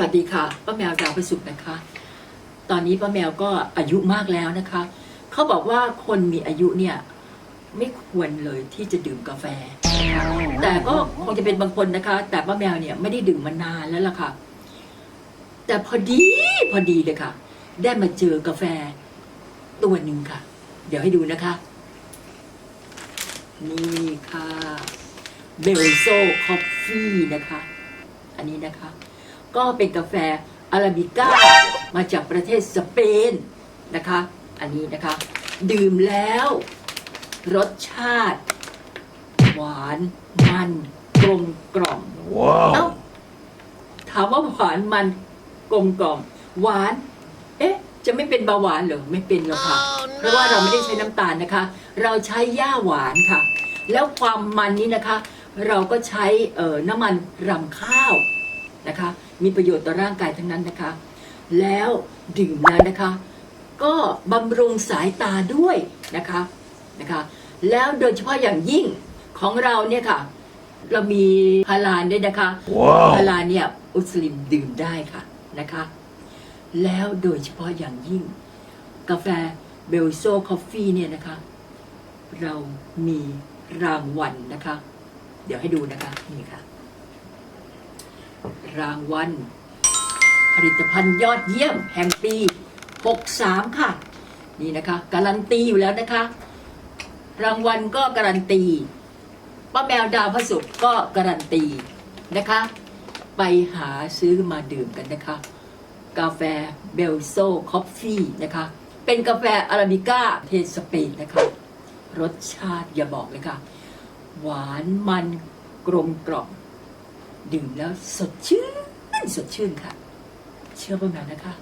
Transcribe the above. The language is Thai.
วัสดีค่ะป้าแมวดาวประสุขนะคะ ตอนนี้ป้าแมวก็อายุมากแล้วนะคะ เขาบอกว่าคนมีอายุเนี่ย ไม่ควรเลยที่จะดื่มกาแฟ แต่ก็คงจะเป็นบางคนนะคะ แต่ป้าแมวเนี่ยไม่ได้ดื่มมานานแล้วล่ะค่ะ แต่พอดีพอดีเลยค่ะ ได้มาเจอกาแฟตัวหนึ่งค่ะ เดี๋ยวให้ดูนะคะ นี่ค่ะเบลโซคอฟฟี่นะคะ อันนี้นะคะ ก็เป็นกาแฟอาราบิก้ามาจากประเทศสเปนนะคะ อันนี้นะคะ ดื่มแล้ว รสชาติ หวานมันกลมกล่อมเอ้าถามว่าหวานมันกลมกล่อม หวาน เอ๊ะ จะไม่เป็นเบาหวานเหรอไม่เป็นหรอกค่ะ เพราะว่าเราไม่ได้ใช้น้ำตาลนะคะ เราใช้หญ้าหวานค่ะ แล้วความมันนี้นะคะ เราก็ใช้เอ่อน้ำมันรำข้าว นะคะ มีประโยชน์ต่อร่างกายทั้งนั้นนะคะ แล้วดื่มแล้วนะคะ ก็บำรุงสายตาด้วยนะคะนะคะ แล้วโดยเฉพาะอย่างยิ่งของเราเนี่ยค่ะ เรามีพาลานด้วยนะคะพาลานเนี่ยอุสลิมดื่มได้ค่ะนะคะ แล้วโดยเฉพาะอย่างยิ่ง กาแฟเบลโซคอฟฟี่เนี่ยนะคะ เรามีรางวัลนะคะ เดี๋ยวให้ดูนะคะ นี่ค่ะ รางวัล ผลิตภัณฑ์ยอดเยี่ยมแห่งปี 63 ค่ะ นี่นะคะ การันตีอยู่แล้วนะคะ รางวัลก็การันตีป้าแมวดาวพระศุกร์ก็การันตีนะคะ ไปหาซื้อมาดื่มกันนะคะ กาแฟเบลโซคอฟฟี่นะคะ เป็นกาแฟอาราบิก้าเทศสเปนนะคะ รสชาติอย่าบอกเลยค่ะ หวานมันกลมกล่อม ดื่มแล้วสดชื่นสดชื่นค่ะ เชื่อป้าแมวนะคะ